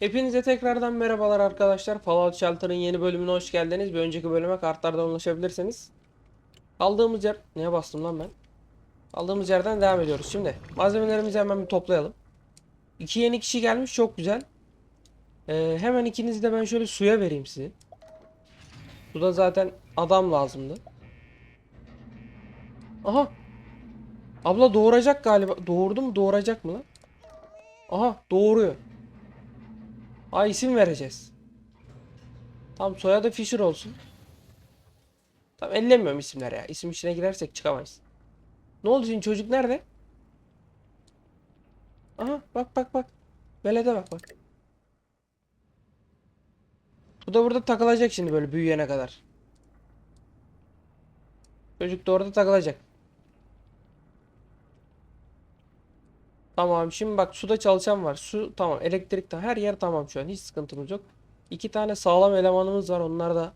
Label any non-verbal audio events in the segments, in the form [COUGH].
Hepinize tekrardan merhabalar arkadaşlar. Fallout Shelter'ın yeni bölümüne hoş geldiniz. Bir önceki bölüme kartlardan ulaşabilirsiniz. Kaldığımız yer... Neye bastım lan ben? Kaldığımız yerden devam ediyoruz. Şimdi malzemelerimizi hemen bir toplayalım. İki yeni kişi gelmiş. Çok güzel. Ee, hemen ikinizi de ben şöyle suya vereyim sizi. Suda zaten adam lazımdı. Aha. Abla doğuracak galiba. Doğurdu mu? Doğuracak mı lan? Aha doğuruyor. Ha isim vereceğiz. Tam soyadı Fisher olsun. Tam ellemiyorum isimler ya. İsim içine girersek çıkamayız. Ne oldu şimdi çocuk nerede? Aha bak bak bak. Velede bak bak. Bu da burada takılacak şimdi böyle büyüyene kadar. Çocuk da orada takılacak. Tamam şimdi bak suda çalışan var. Su tamam elektrik de her yer tamam şu an hiç sıkıntımız yok. İki tane sağlam elemanımız var. Onlar da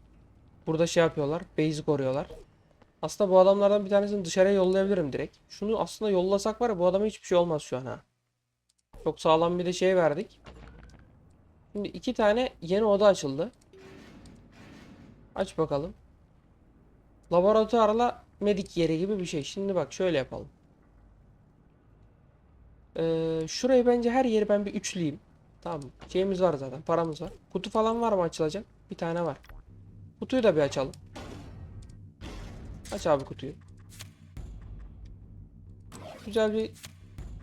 burada şey yapıyorlar. Base'i koruyorlar. Aslında bu adamlardan bir tanesini dışarıya yollayabilirim direkt. Şunu aslında yollasak var ya bu adama hiçbir şey olmaz şu an ha. Çok sağlam bir de şey verdik. Şimdi iki tane yeni oda açıldı. Aç bakalım. Laboratuvarla medik yeri gibi bir şey. Şimdi bak şöyle yapalım. Ee, şurayı bence her yeri ben bir üçleyeyim. Tamam. Şeyimiz var zaten. Paramız var. Kutu falan var mı açılacak? Bir tane var. Kutuyu da bir açalım. Aç abi kutuyu. Güzel bir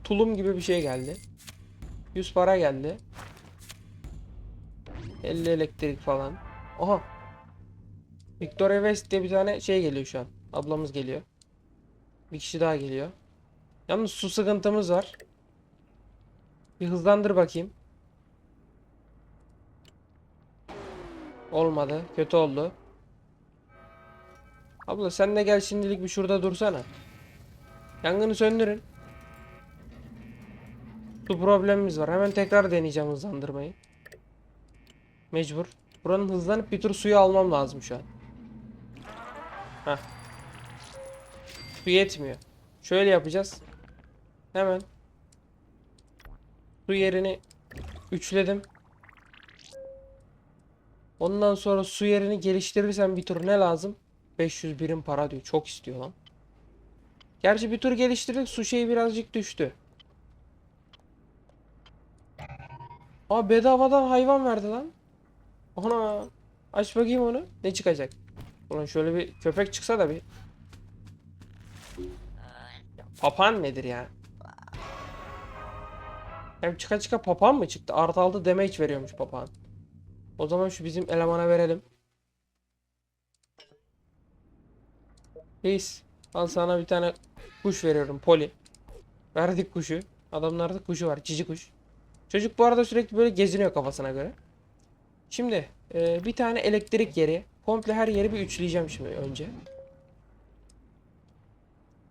tulum gibi bir şey geldi. 100 para geldi. 50 elektrik falan. Oha. Victoria West diye bir tane şey geliyor şu an. Ablamız geliyor. Bir kişi daha geliyor. Yalnız su sıkıntımız var. Bir hızlandır bakayım. Olmadı. Kötü oldu. Abla sen de gel şimdilik bir şurada dursana. Yangını söndürün. Su problemimiz var. Hemen tekrar deneyeceğim hızlandırmayı. Mecbur. Buranın hızlanıp bir tur suyu almam lazım şu an. Heh. Su yetmiyor. Şöyle yapacağız. Hemen su yerini üçledim. Ondan sonra su yerini geliştirirsem bir tur ne lazım? 500 birim para diyor. Çok istiyor lan. Gerçi bir tur geliştirdik. Su şeyi birazcık düştü. Aa bedavadan hayvan verdi lan. Ana. Aç bakayım onu. Ne çıkacak? Ulan şöyle bir köpek çıksa da bir. Ya, papağan nedir ya? Hem çıka çıka papağan mı çıktı? Artı altı damage veriyormuş papağan. O zaman şu bizim elemana verelim. Reis al sana bir tane kuş veriyorum poli. Verdik kuşu. Adamlarda kuşu var cici kuş. Çocuk bu arada sürekli böyle geziniyor kafasına göre. Şimdi e, bir tane elektrik yeri. Komple her yeri bir üçleyeceğim şimdi önce.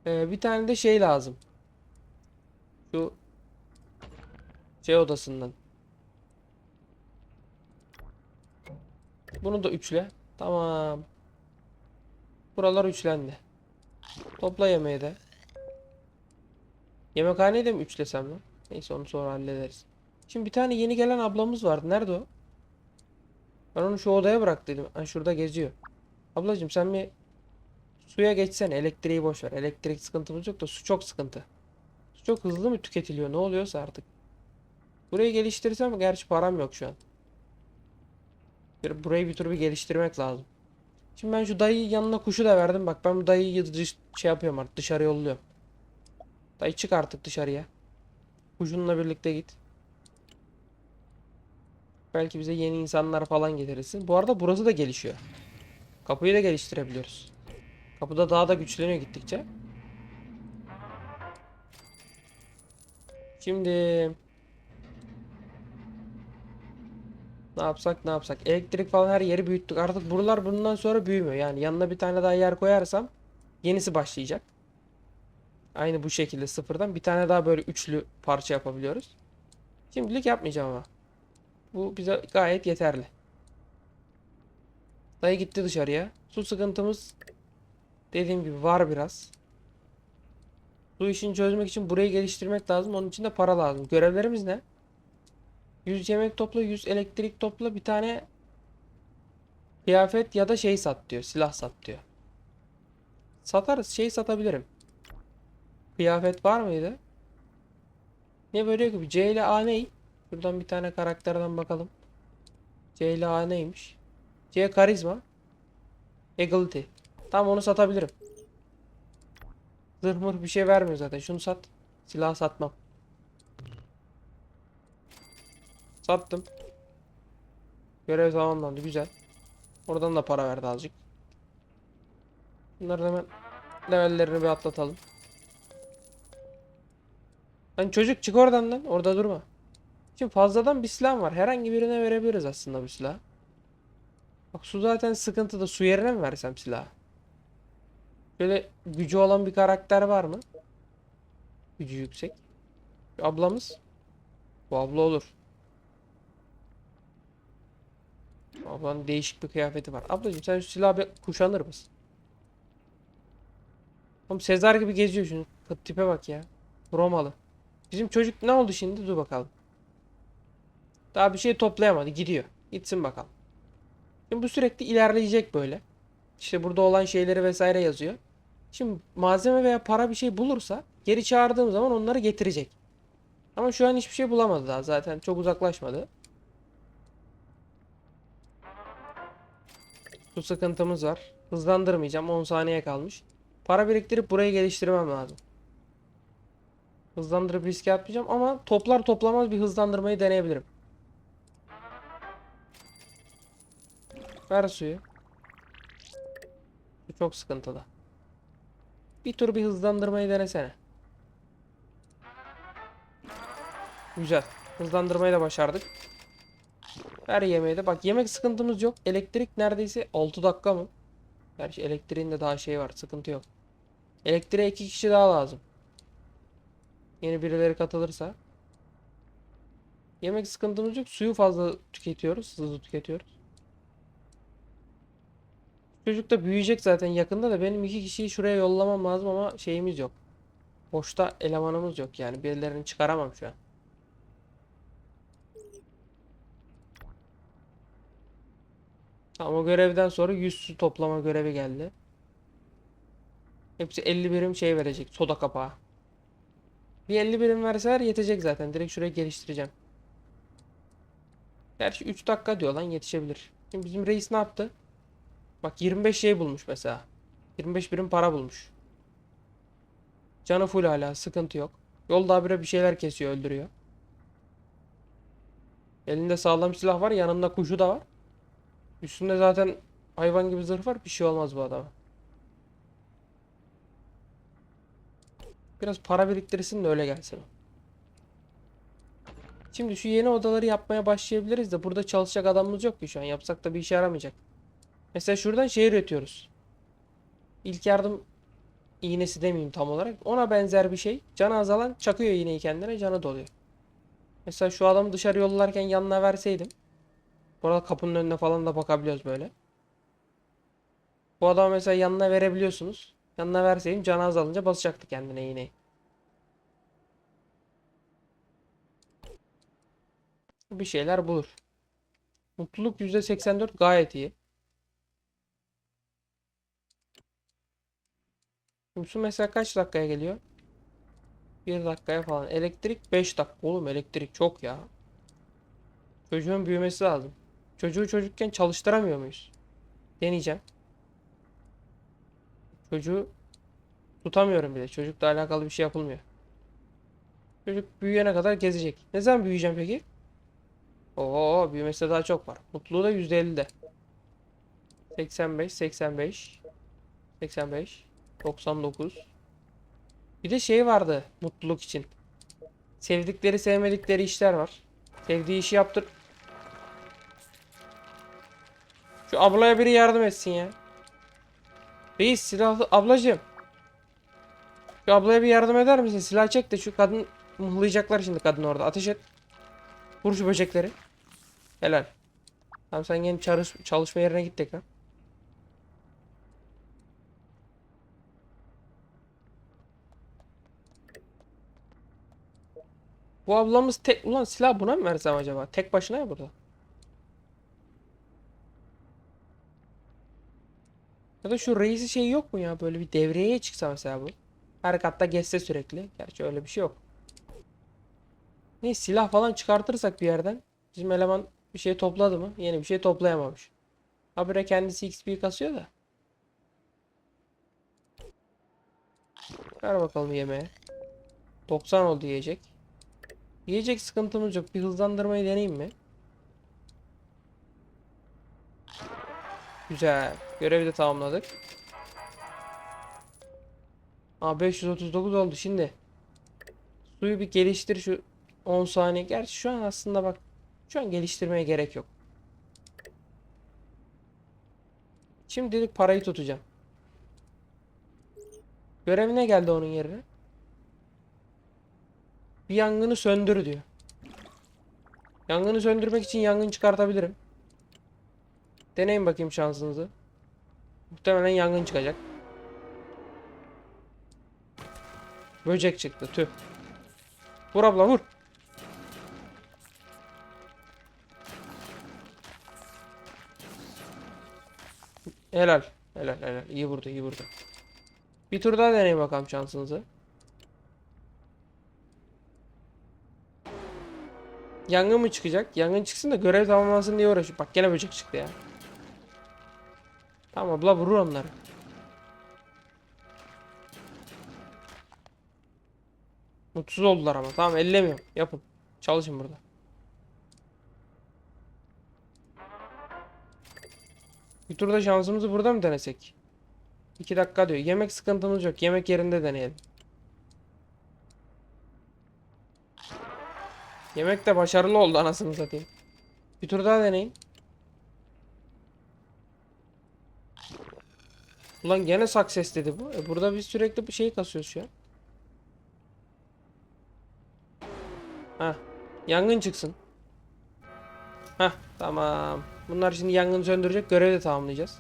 E, bir tane de şey lazım. Şu şey odasından. Bunu da üçle. Tamam. Buralar üçlendi. Topla yemeği de. Yemekhaneyi de mi üçlesem lan? Neyse onu sonra hallederiz. Şimdi bir tane yeni gelen ablamız vardı. Nerede o? Ben onu şu odaya bıraktıydım. Ha, şurada geziyor. Ablacığım sen bir suya geçsene. Elektriği boş ver. Elektrik sıkıntımız yok da su çok sıkıntı. Su çok hızlı mı tüketiliyor? Ne oluyorsa artık. Burayı geliştirsem gerçi param yok şu an. Burayı bir tur bir geliştirmek lazım. Şimdi ben şu dayıyı yanına kuşu da verdim. Bak ben bu dayıyı dış, şey yapıyorum artık dışarı yolluyorum. Dayı çık artık dışarıya. Kuşunla birlikte git. Belki bize yeni insanlar falan getirirsin. Bu arada burası da gelişiyor. Kapıyı da geliştirebiliyoruz. Kapıda daha da güçleniyor gittikçe. Şimdi ne yapsak ne yapsak. Elektrik falan her yeri büyüttük. Artık buralar bundan sonra büyümüyor. Yani yanına bir tane daha yer koyarsam yenisi başlayacak. Aynı bu şekilde sıfırdan bir tane daha böyle üçlü parça yapabiliyoruz. Şimdilik yapmayacağım ama. Bu bize gayet yeterli. Dayı gitti dışarıya. Su sıkıntımız dediğim gibi var biraz. Su işini çözmek için burayı geliştirmek lazım. Onun için de para lazım. Görevlerimiz ne? 100 yemek topla, 100 elektrik topla, bir tane kıyafet ya da şey sat diyor. Silah sat diyor. Satarız. Şey satabilirim. Kıyafet var mıydı? Ne böyle gibi? C ile A ne? Şuradan bir tane karakterden bakalım. C ile A neymiş? C karizma. Agility. Tamam onu satabilirim. Zırh bir şey vermiyor zaten. Şunu sat. Silah satmam. Sattım. Görev tamamlandı. Güzel. Oradan da para verdi azıcık. Bunları hemen levellerini bir atlatalım. Lan çocuk çık oradan lan. Orada durma. Şimdi fazladan bir silah var. Herhangi birine verebiliriz aslında bu silahı. Bak su zaten sıkıntıda. Su yerine mi versem silahı? Böyle gücü olan bir karakter var mı? Gücü yüksek. Ablamız. Bu abla olur. Ablanın değişik bir kıyafeti var. Ablacığım sen şu silahı bir kuşanır mısın? Oğlum Sezar gibi geziyor şunu. Tipe bak ya. Romalı. Bizim çocuk ne oldu şimdi? Dur bakalım. Daha bir şey toplayamadı. Gidiyor. Gitsin bakalım. Şimdi bu sürekli ilerleyecek böyle. İşte burada olan şeyleri vesaire yazıyor. Şimdi malzeme veya para bir şey bulursa geri çağırdığım zaman onları getirecek. Ama şu an hiçbir şey bulamadı daha zaten çok uzaklaşmadı. Su sıkıntımız var. Hızlandırmayacağım 10 saniye kalmış. Para biriktirip burayı geliştirmem lazım. Hızlandırıp riske atmayacağım ama toplar toplamaz bir hızlandırmayı deneyebilirim. Ver suyu. Bu çok sıkıntılı. Bir tur bir hızlandırmayı denesene. Güzel. Hızlandırmayı da başardık. Her yemeği de. Bak yemek sıkıntımız yok. Elektrik neredeyse 6 dakika mı? Gerçi elektriğin de daha şey var. Sıkıntı yok. Elektriğe 2 kişi daha lazım. Yeni birileri katılırsa. Yemek sıkıntımız yok. Suyu fazla tüketiyoruz. Hızlı tüketiyoruz. Çocuk da büyüyecek zaten yakında da benim iki kişiyi şuraya yollamam lazım ama şeyimiz yok. Boşta elemanımız yok yani. Birilerini çıkaramam şu an. Tamam o görevden sonra 100 su toplama görevi geldi. Hepsi 50 birim şey verecek. Soda kapağı. Bir 50 birim verseler yetecek zaten. Direkt şuraya geliştireceğim. Gerçi 3 dakika diyor lan yetişebilir. Şimdi bizim reis ne yaptı? Bak 25 şey bulmuş mesela. 25 birim para bulmuş. Canı full hala sıkıntı yok. Yolda habire bir şeyler kesiyor öldürüyor. Elinde sağlam silah var yanında kuşu da var. Üstünde zaten hayvan gibi zırh var bir şey olmaz bu adama. Biraz para biriktirsin de öyle gelsin. Şimdi şu yeni odaları yapmaya başlayabiliriz de burada çalışacak adamımız yok ki şu an. Yapsak da bir işe yaramayacak. Mesela şuradan şey üretiyoruz. İlk yardım iğnesi demeyeyim tam olarak. Ona benzer bir şey. Canı azalan çakıyor iğneyi kendine canı doluyor. Mesela şu adamı dışarı yollarken yanına verseydim. Burada kapının önüne falan da bakabiliyoruz böyle. Bu adamı mesela yanına verebiliyorsunuz. Yanına verseydim canı azalınca basacaktı kendine iğneyi. Bir şeyler bulur. Mutluluk %84 gayet iyi. Su mesela kaç dakikaya geliyor? 1 dakikaya falan. Elektrik 5 dakika. Oğlum elektrik çok ya. Çocuğun büyümesi lazım. Çocuğu çocukken çalıştıramıyor muyuz? Deneyeceğim. Çocuğu tutamıyorum bile. Çocukla alakalı bir şey yapılmıyor. Çocuk büyüyene kadar gezecek. Ne zaman büyüyeceğim peki? Oo büyümesi daha çok var. Mutluluğu da %50'de. 85, 85, 85, 99. Bir de şey vardı mutluluk için. Sevdikleri sevmedikleri işler var. Sevdiği işi yaptır. Şu ablaya biri yardım etsin ya. Reis silahlı ablacığım. Şu ablaya bir yardım eder misin? Silah çek de şu kadın mıhlayacaklar şimdi kadın orada. Ateş et. Vur şu böcekleri. Helal. Tamam sen yeni çalış çalışma yerine git tekrar. Bu ablamız tek... Ulan silah buna mı versem acaba? Tek başına ya burada. Ya da şu reisi şey yok mu ya? Böyle bir devreye çıksa mesela bu. Her katta geçse sürekli. Gerçi öyle bir şey yok. Ne silah falan çıkartırsak bir yerden. Bizim eleman bir şey topladı mı? Yeni bir şey toplayamamış. Habire kendisi XP kasıyor da. Ver bakalım yemeğe. 90 oldu yiyecek. Yiyecek sıkıntımız yok. Bir hızlandırmayı deneyeyim mi? Güzel. Görevi de tamamladık. Aa 539 oldu şimdi. Suyu bir geliştir şu 10 saniye. Gerçi şu an aslında bak şu an geliştirmeye gerek yok. Şimdi dedik parayı tutacağım. Görev ne geldi onun yerine? Bir yangını söndür diyor. Yangını söndürmek için yangın çıkartabilirim. Deneyin bakayım şansınızı. Muhtemelen yangın çıkacak. Böcek çıktı tüh. Vur abla vur. Helal. Helal helal. İyi vurdu iyi vurdu. Bir tur daha deneyin bakalım şansınızı. Yangın mı çıkacak? Yangın çıksın da görev tamamlansın diye uğraşıyor. Bak gene böcek çıktı ya. Tamam abla vurur onları. Mutsuz oldular ama. Tamam ellemiyorum. Yapın. Çalışın burada. Bir turda şansımızı burada mı denesek? 2 dakika diyor. Yemek sıkıntımız yok. Yemek yerinde deneyelim. Yemek de başarılı oldu anasını satayım. Bir tur daha deneyin. Ulan gene success dedi bu. E burada biz sürekli bir şey kasıyoruz an. Hah. Yangın çıksın. Hah tamam. Bunlar şimdi yangını söndürecek. Görevi de tamamlayacağız.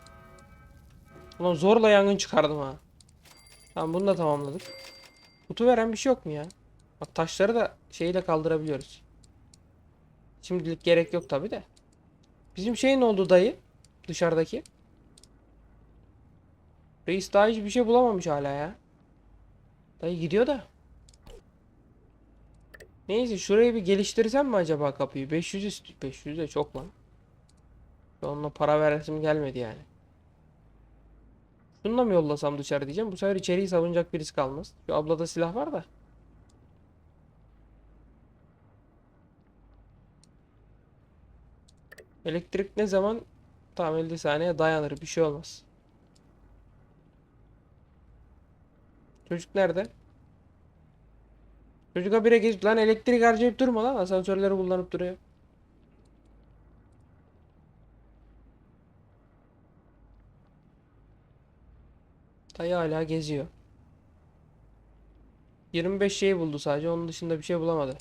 Ulan zorla yangın çıkardım ha. Tamam bunu da tamamladık. Kutu veren bir şey yok mu ya? Bak taşları da şeyle kaldırabiliyoruz. Şimdilik gerek yok tabi de. Bizim şey ne oldu dayı? Dışarıdaki. Reis daha hiçbir şey bulamamış hala ya. Dayı gidiyor da. Neyse şurayı bir geliştirsem mi acaba kapıyı? 500 istiyor. 500 de çok lan. Onunla para veresim gelmedi yani. Şununla mı yollasam dışarı diyeceğim. Bu sefer içeriği savunacak birisi kalmaz. Şu ablada silah var da. Elektrik ne zaman? Tam 50 saniye dayanır. Bir şey olmaz. Çocuk nerede? Çocuk habire gezip lan elektrik harcayıp durma lan. Asansörleri kullanıp duruyor. Dayı hala geziyor. 25 şey buldu sadece. Onun dışında bir şey bulamadı.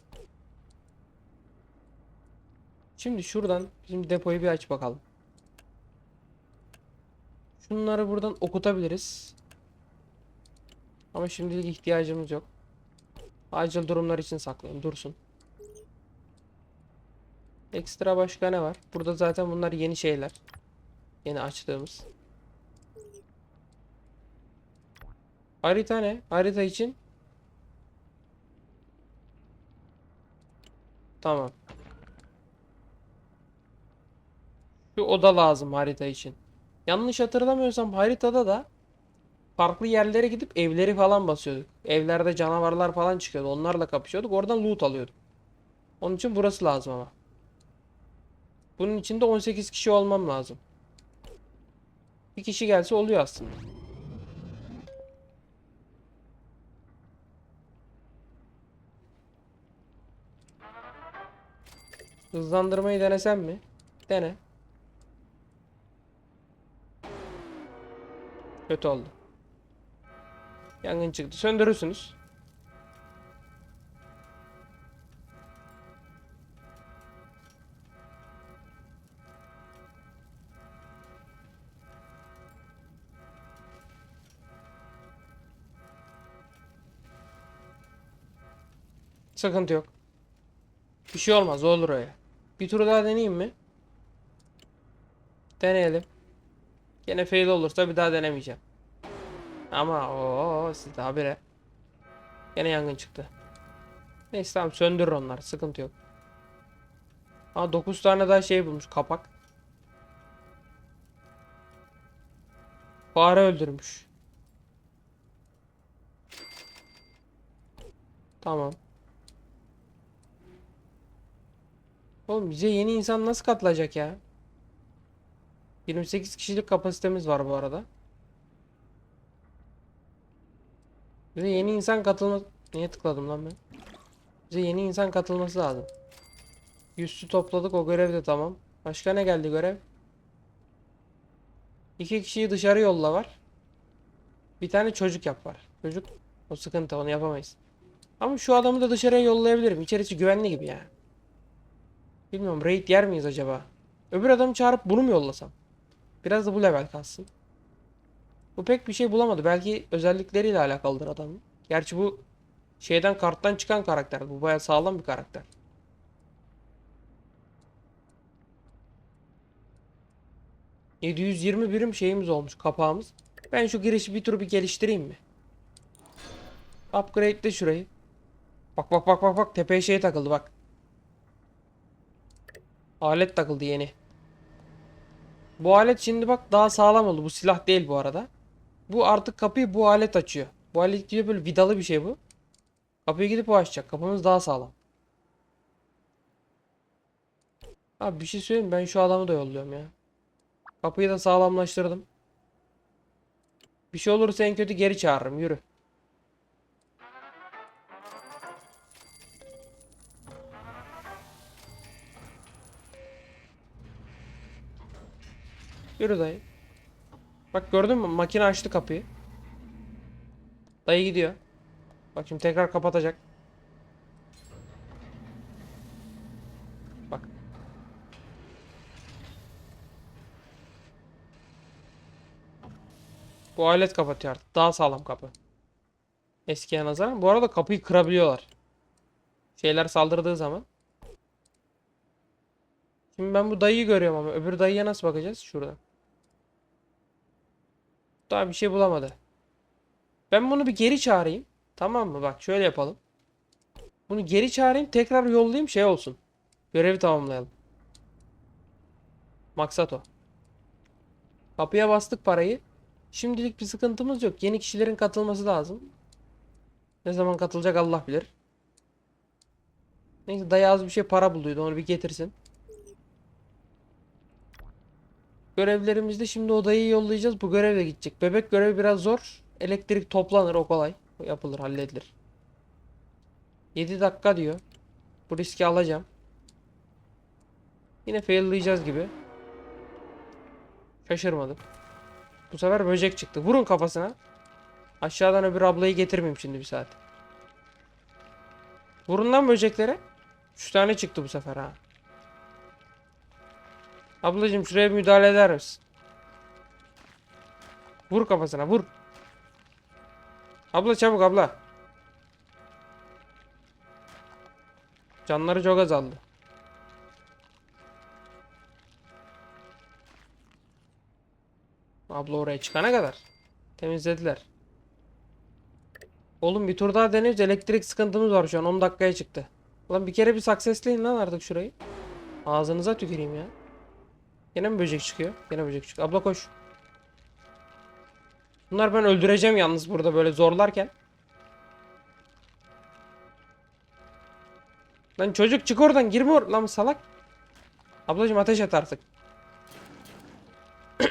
Şimdi şuradan bizim depoyu bir aç bakalım. Şunları buradan okutabiliriz. Ama şimdilik ihtiyacımız yok. Acil durumlar için saklayın. Dursun. Ekstra başka ne var? Burada zaten bunlar yeni şeyler. Yeni açtığımız. Harita ne? Harita için. Tamam. Şu oda lazım harita için. Yanlış hatırlamıyorsam haritada da farklı yerlere gidip evleri falan basıyorduk. Evlerde canavarlar falan çıkıyordu. Onlarla kapışıyorduk. Oradan loot alıyorduk. Onun için burası lazım ama. Bunun için de 18 kişi olmam lazım. Bir kişi gelse oluyor aslında. Hızlandırmayı denesem mi? Dene. Kötü oldu. Yangın çıktı. Söndürürsünüz. Sıkıntı yok. Bir şey olmaz olur öyle. Bir tur daha deneyeyim mi? Deneyelim. Gene fail olursa bir daha denemeyeceğim. Ama o siz de habire. Gene yangın çıktı. Neyse tamam söndürür onlar. Sıkıntı yok. Aa 9 tane daha şey bulmuş kapak. Fare öldürmüş. Tamam. Oğlum bize yeni insan nasıl katılacak ya? 28 kişilik kapasitemiz var bu arada. Bize yeni insan katılma... Niye tıkladım lan ben? Bize yeni insan katılması lazım. Yüzsü topladık o görev de tamam. Başka ne geldi görev? İki kişiyi dışarı yolla var. Bir tane çocuk yap var. Çocuk o sıkıntı onu yapamayız. Ama şu adamı da dışarıya yollayabilirim. İçerisi güvenli gibi ya. Bilmiyorum raid yer miyiz acaba? Öbür adamı çağırıp bunu mu yollasam? Biraz da bu level kalsın. Bu pek bir şey bulamadı. Belki özellikleriyle alakalıdır adamın. Gerçi bu şeyden karttan çıkan karakter. Bu bayağı sağlam bir karakter. ...720 birim şeyimiz olmuş kapağımız. Ben şu girişi bir tur bir geliştireyim mi? Upgrade de şurayı. Bak bak bak bak bak tepeye şey takıldı bak. Alet takıldı yeni. Bu alet şimdi bak daha sağlam oldu. Bu silah değil bu arada. Bu artık kapıyı bu alet açıyor. Bu alet diyor böyle vidalı bir şey bu. Kapıyı gidip o açacak. Kapımız daha sağlam. Abi bir şey söyleyeyim ben şu adamı da yolluyorum ya. Kapıyı da sağlamlaştırdım. Bir şey olursa en kötü geri çağırırım. Yürü. Yürü dayı. Bak gördün mü? Makine açtı kapıyı. Dayı gidiyor. Bak şimdi tekrar kapatacak. Bak. Bu alet kapatıyor artık. Daha sağlam kapı. Eskiye nazaran. Bu arada kapıyı kırabiliyorlar. Şeyler saldırdığı zaman. Şimdi ben bu dayıyı görüyorum ama öbür dayıya nasıl bakacağız? Şurada. Daha bir şey bulamadı. Ben bunu bir geri çağırayım. Tamam mı? Bak şöyle yapalım. Bunu geri çağırayım. Tekrar yollayayım şey olsun. Görevi tamamlayalım. Maksat o. Kapıya bastık parayı. Şimdilik bir sıkıntımız yok. Yeni kişilerin katılması lazım. Ne zaman katılacak Allah bilir. Neyse dayı az bir şey para bulduydu. Onu bir getirsin. Görevlerimizde şimdi odayı yollayacağız. Bu görev de gidecek. Bebek görevi biraz zor. Elektrik toplanır o kolay. O yapılır halledilir. 7 dakika diyor. Bu riski alacağım. Yine faillayacağız gibi. Şaşırmadım. Bu sefer böcek çıktı. Vurun kafasına. Aşağıdan öbür ablayı getirmeyeyim şimdi bir saat. Vurun lan böceklere. 3 tane çıktı bu sefer ha. Ablacığım şuraya müdahale eder misin? Vur kafasına vur. Abla çabuk abla. Canları çok azaldı. Abla oraya çıkana kadar. Temizlediler. Oğlum bir tur daha deniyoruz. Elektrik sıkıntımız var şu an. 10 dakikaya çıktı. Ulan bir kere bir successleyin lan artık şurayı. Ağzınıza tüküreyim ya. Yine mi böcek çıkıyor? Yine böcek çıkıyor. Abla koş. Bunlar ben öldüreceğim yalnız burada böyle zorlarken. Lan çocuk çık oradan girme or lan salak. Ablacım ateş et artık. [CLEARS THROAT]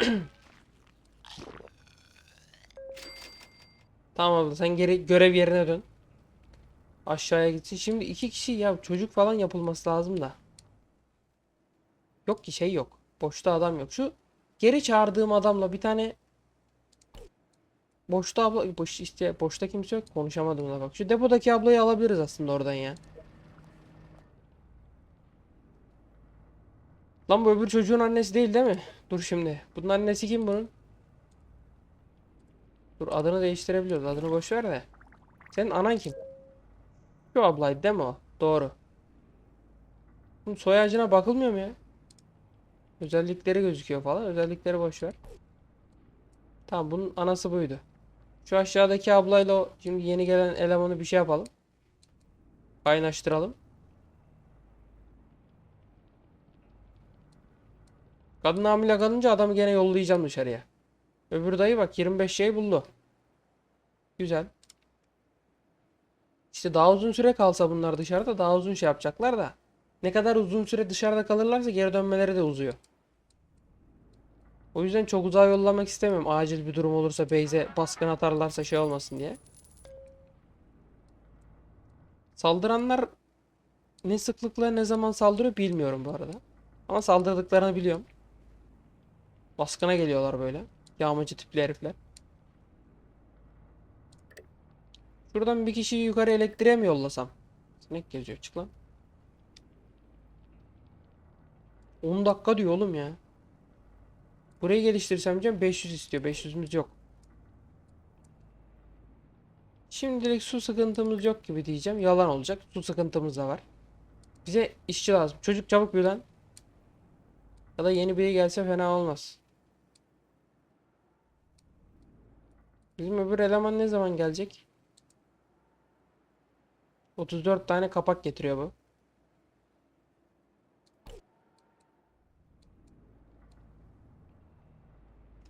tamam abla sen geri görev yerine dön. Aşağıya gitsin. Şimdi iki kişi ya çocuk falan yapılması lazım da. Yok ki şey yok. Boşta adam yok. Şu geri çağırdığım adamla bir tane Boşta abla boş işte boşta kimse yok. Konuşamadım da bak. Şu depodaki ablayı alabiliriz aslında oradan ya. Lan bu öbür çocuğun annesi değil değil mi? Dur şimdi. Bunun annesi kim bunun? Dur adını değiştirebiliyoruz. Adını boş ver de. Senin anan kim? Şu ablaydı değil mi o? Doğru. Bunun soy ağacına bakılmıyor mu ya? Özellikleri gözüküyor falan. Özellikleri boş ver. Tamam bunun anası buydu. Şu aşağıdaki ablayla o şimdi yeni gelen elemanı bir şey yapalım. Kaynaştıralım. Kadın hamile kalınca adamı gene yollayacağım dışarıya. Öbür dayı bak 25 şey buldu. Güzel. İşte daha uzun süre kalsa bunlar dışarıda daha uzun şey yapacaklar da. Ne kadar uzun süre dışarıda kalırlarsa geri dönmeleri de uzuyor. O yüzden çok uzağa yollamak istemiyorum. Acil bir durum olursa Beyze baskın atarlarsa şey olmasın diye. Saldıranlar ne sıklıkla ne zaman saldırıyor bilmiyorum bu arada. Ama saldırdıklarını biliyorum. Baskına geliyorlar böyle. Yağmacı tipli herifler. Şuradan bir kişiyi yukarı elektriğe mi yollasam? Sinek geziyor çık lan. 10 dakika diyor oğlum ya. Burayı geliştirsem diyeceğim 500 istiyor. 500'ümüz yok. Şimdilik su sıkıntımız yok gibi diyeceğim. Yalan olacak. Su sıkıntımız da var. Bize işçi lazım. Çocuk çabuk bir lan. Ya da yeni biri gelse fena olmaz. Bizim öbür eleman ne zaman gelecek? 34 tane kapak getiriyor bu.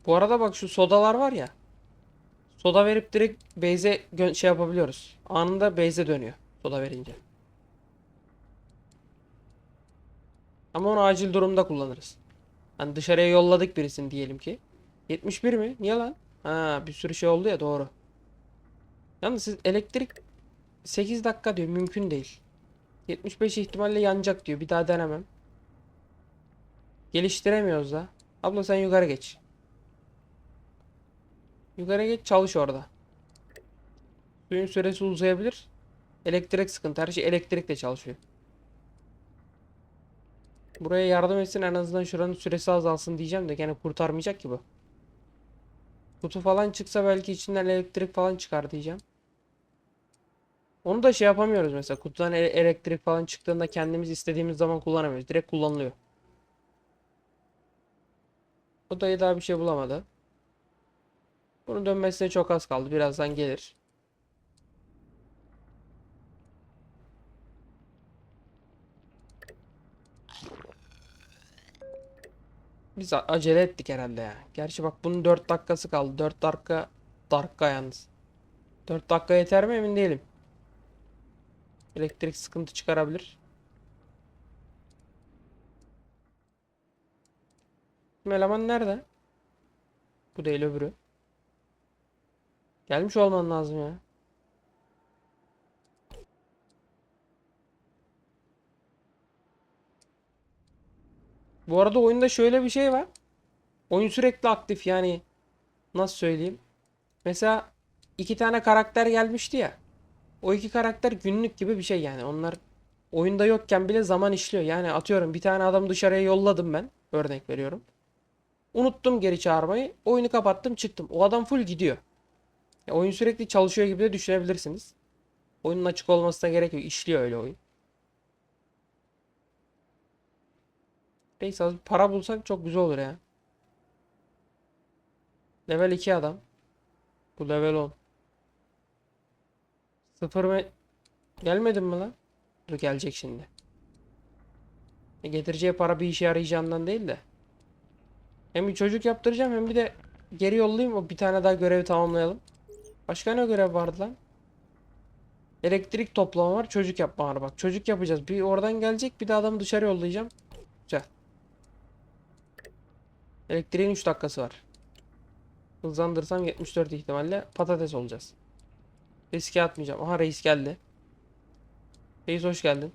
Bu arada bak şu sodalar var ya. Soda verip direkt base'e şey yapabiliyoruz. Anında base'e dönüyor soda verince. Ama onu acil durumda kullanırız. Hani dışarıya yolladık birisini diyelim ki. 71 mi? Niye lan? Ha bir sürü şey oldu ya doğru. Yalnız siz elektrik 8 dakika diyor mümkün değil. 75 ihtimalle yanacak diyor. Bir daha denemem. Geliştiremiyoruz da. Abla sen yukarı geç. Yukarı geç çalış orada. Suyun süresi uzayabilir. Elektrik sıkıntı. Her şey elektrikle çalışıyor. Buraya yardım etsin en azından şuranın süresi azalsın diyeceğim de gene kurtarmayacak ki bu. Kutu falan çıksa belki içinden elektrik falan çıkar diyeceğim. Onu da şey yapamıyoruz mesela. Kutudan ele- elektrik falan çıktığında kendimiz istediğimiz zaman kullanamıyoruz. Direkt kullanılıyor. Bu dayı daha bir şey bulamadı. Bunun dönmesine çok az kaldı. Birazdan gelir. Biz acele ettik herhalde ya. Gerçi bak bunun 4 dakikası kaldı. 4 dakika dakika yalnız. 4 dakika yeter mi emin değilim. Elektrik sıkıntı çıkarabilir. Bizim eleman nerede? Bu değil öbürü. Gelmiş olman lazım ya. Bu arada oyunda şöyle bir şey var. Oyun sürekli aktif yani. Nasıl söyleyeyim? Mesela iki tane karakter gelmişti ya. O iki karakter günlük gibi bir şey yani. Onlar oyunda yokken bile zaman işliyor. Yani atıyorum bir tane adam dışarıya yolladım ben. Örnek veriyorum. Unuttum geri çağırmayı. Oyunu kapattım çıktım. O adam full gidiyor. Ya oyun sürekli çalışıyor gibi de düşünebilirsiniz. Oyunun açık olmasına gerek yok. İşliyor öyle oyun. Neyse az para bulsak çok güzel olur ya. Level 2 adam. Bu level 10. Sıfır mı? Gelmedin mi lan? Dur gelecek şimdi. E, getireceği para bir işe yarayacağından değil de. Hem bir çocuk yaptıracağım hem bir de geri yollayayım bir tane daha görevi tamamlayalım. Başka ne görev vardı lan? Elektrik toplama var, çocuk yapma var bak. Çocuk yapacağız. Bir oradan gelecek, bir de adamı dışarı yollayacağım. Güzel. Elektriğin 3 dakikası var. Hızlandırsam 74 ihtimalle patates olacağız. Riske atmayacağım. Aha reis geldi. Reis hoş geldin.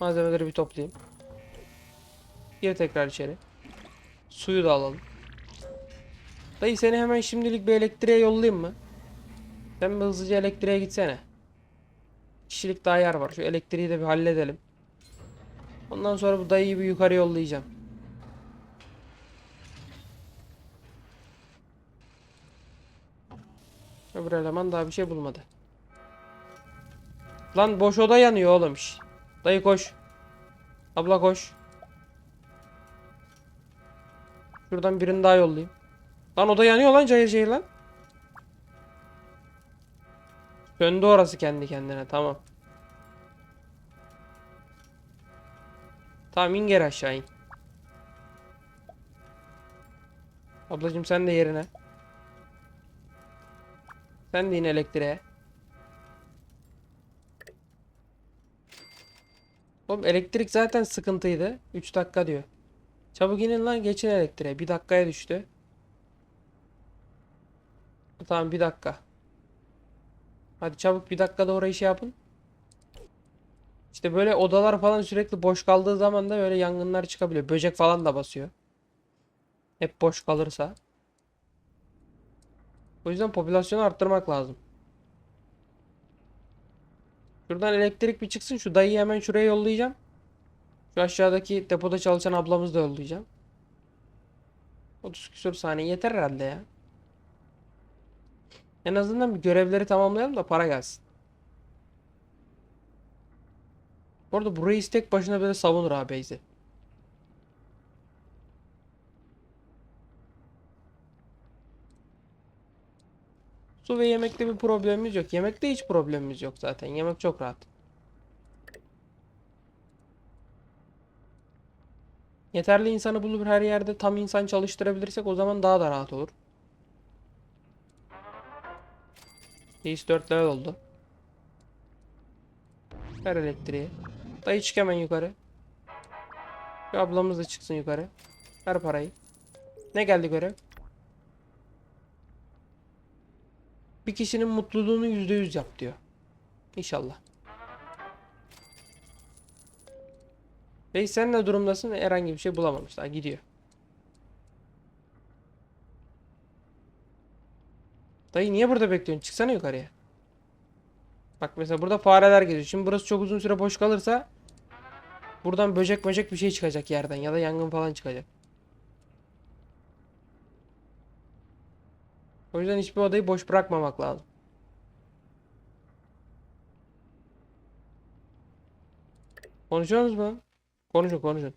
Malzemeleri bir toplayayım. Gir tekrar içeri. Suyu da alalım. Dayı seni hemen şimdilik bir elektriğe yollayayım mı? Sen bir hızlıca elektriğe gitsene. Kişilik daha yer var. Şu elektriği de bir halledelim. Ondan sonra bu dayıyı bir yukarı yollayacağım. Öbür eleman daha bir şey bulmadı. Lan boş oda yanıyor oğlum. Şş. Dayı koş. Abla koş. Şuradan birini daha yollayayım. Lan o da yanıyor lan cayır cayır lan. Söndü orası kendi kendine tamam. Tamam in geri aşağı in. Ablacım sen de yerine. Sen de in elektriğe. Oğlum elektrik zaten sıkıntıydı. 3 dakika diyor. Çabuk inin lan geçin elektriğe. 1 dakikaya düştü. Tamam 1 dakika. Hadi çabuk bir dakikada orayı şey yapın. İşte böyle odalar falan sürekli boş kaldığı zaman da böyle yangınlar çıkabiliyor. Böcek falan da basıyor. Hep boş kalırsa. O yüzden popülasyonu arttırmak lazım. Şuradan elektrik bir çıksın. Şu dayıyı hemen şuraya yollayacağım. Şu aşağıdaki depoda çalışan ablamızı da yollayacağım. 30 küsur saniye yeter herhalde ya. En azından bir görevleri tamamlayalım da para gelsin. Bu arada bu reis tek başına böyle savunur abi Beyzi. Su ve yemekte bir problemimiz yok. Yemekte hiç problemimiz yok zaten. Yemek çok rahat. Yeterli insanı bulup her yerde tam insan çalıştırabilirsek o zaman daha da rahat olur. Reis 4 level oldu. Ver elektriği. Dayı çık hemen yukarı. Şu ablamız da çıksın yukarı. Ver parayı. Ne geldi görev? Bir kişinin mutluluğunu %100 yap diyor. İnşallah. Bey sen ne durumdasın? Herhangi bir şey bulamamışlar. Gidiyor. Dayı niye burada bekliyorsun? Çıksana yukarıya. Bak mesela burada fareler geziyor. Şimdi burası çok uzun süre boş kalırsa buradan böcek böcek bir şey çıkacak yerden ya da yangın falan çıkacak. O yüzden hiçbir odayı boş bırakmamak lazım. Konuşuyorsunuz mu? Konuşun konuşun.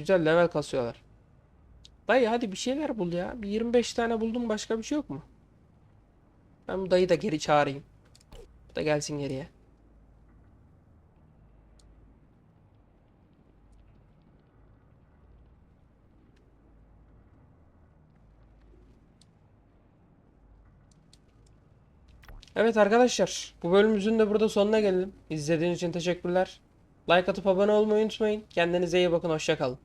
Güzel level kasıyorlar. Dayı hadi bir şeyler bul ya. Bir 25 tane buldum başka bir şey yok mu? Ben bu dayı da geri çağırayım. Bu da gelsin geriye. Evet arkadaşlar, bu bölümümüzün de burada sonuna gelelim. İzlediğiniz için teşekkürler. Like atıp abone olmayı unutmayın. Kendinize iyi bakın, hoşça kalın.